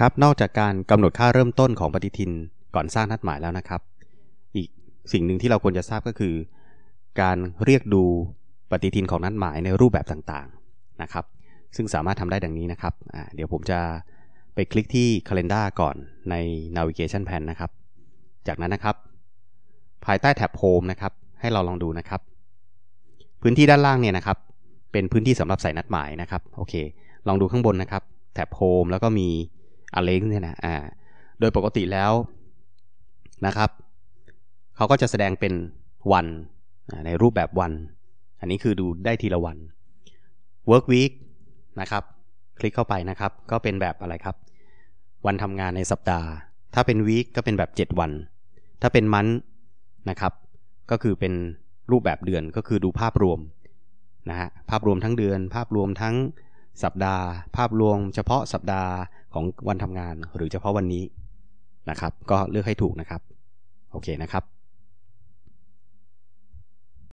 ครับ นอกจากการกำหนดค่าเริ่มต้นของปฏิทินก่อนสร้างนัดหมายแล้วนะครับ อีกสิ่งหนึ่งที่เราควรจะทราบก็คือ การเรียกดูปฏิทินของนัดหมายในรูปแบบต่างๆนะครับ ซึ่งสามารถทำได้ดังนี้นะครับ เดี๋ยวผมจะไปคลิกที่ Calendar ก่อนใน Navigation Pane นะครับ จากนั้นนะครับ ภายใต้แท็บ Home นะครับ ให้เราลองดูนะครับ พื้นที่ด้านล่างเนี่ยนะครับ เป็นพื้นที่สำหรับใส่นัดหมายนะครับ โอเค ลองดูข้างบนนะครับ แท็บ Home แล้วก็มี a l e x เนี่ยนะอ่าโดยปกติแล้วนะครับเขาก็จะแสดงเป็นวันในรูปแบบวัน อันนี้คือดูได้ทีละวัน work week นะครับ คลิกเข้าไปนะครับ ก็เป็นแบบอะไรครับ วันทำงานในสัปดาห์ ถ้าเป็น week ก็เป็นแบบ 7 วัน ถ้าเป็นมันนะครับ ก็คือเป็นรูปแบบเดือนก็คือดูภาพรวมนะฮะภาพรวมทั้งเดือน ภาพรวมทั้งสัปดาห์ ภาพรวมเฉพาะสัปดาห์ ของวันทำงานหรือเฉพาะวันนี้นะครับ ก็เลือกให้ถูกนะครับ โอเคนะครับ